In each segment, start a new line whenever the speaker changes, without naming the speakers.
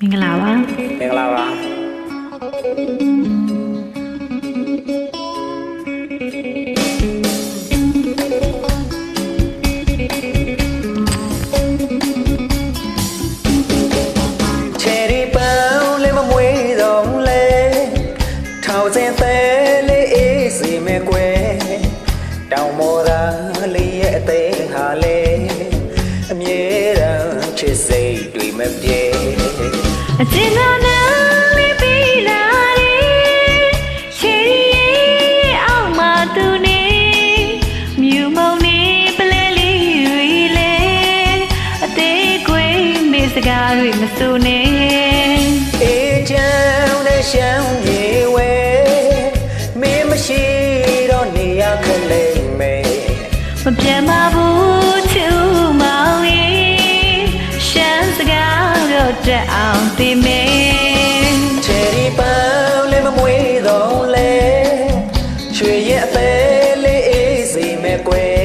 မင်္ဂလာပါ
မင်္ဂလာပါချယ်ရီပန်းလေးမမွေးတော့လေထောင်စင်သေးလေးအေးစီမဲကွယ်တောင်မော်ရာလေးရဲ့အသိဟာလေအမြဲတမ်းချစ်စိတ်တွေမပြေ
စကားတွေမစိုးနဲ့
အေးချမ်းတဲ့ရှမ်းမြေဝဲမင်းမရှိတော့နေရခလေးမေ
မပြတ်မဘူး တော့တက်အောင်သိမေ
ချယ်ရီပန်းလေးမမွေးတော့လေချွေရဲ့အသေးလေးအေးစီမဲ့ကွယ်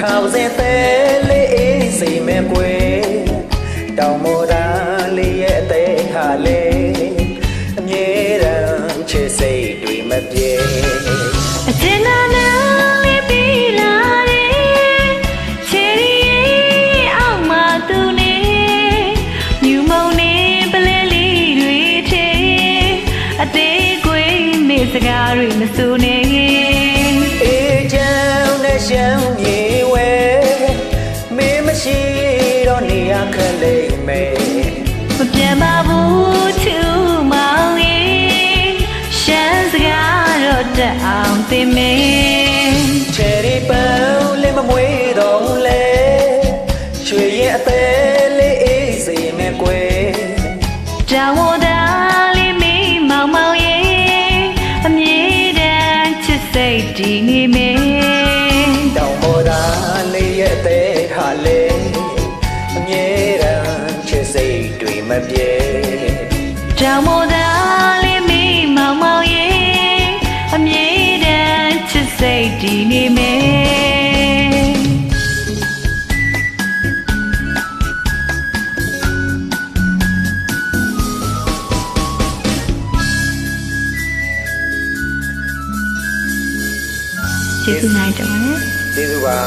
ထောင်စင်သေးလေးအေးစီမဲ့ကွယ်တောင်မော်ဒါလေးရဲ့အသေးဟာလေအမြဲတမ်းချစ်စိတ်တွေမပြေ
အကျဉ်းတော်နာလေးပြီးလာတယ်ချယ်ရီရဲ့အောက်မှာသူနေမြူမုံနေပလဲလေးတွေထဲအသေးကွေးမေစကားတွေမစိုးနဲ့
အေးချမ်းတဲ့ရှမ်းမြေဝဲမ
အောင်သင်မေ
ချယ်ရီပန်းလေးမမွေးတော့လေချွေရဲ့အသေးလေးအေးစီမဲ့ကွယ်
တောင်ဝတာလေးမိမောင်မောင်ရင်အမြဲတမ်းချစ်စိတ်တည်နေမေ ကျေးဇူးနိုင်တယ်
ကျေးဇူးပါ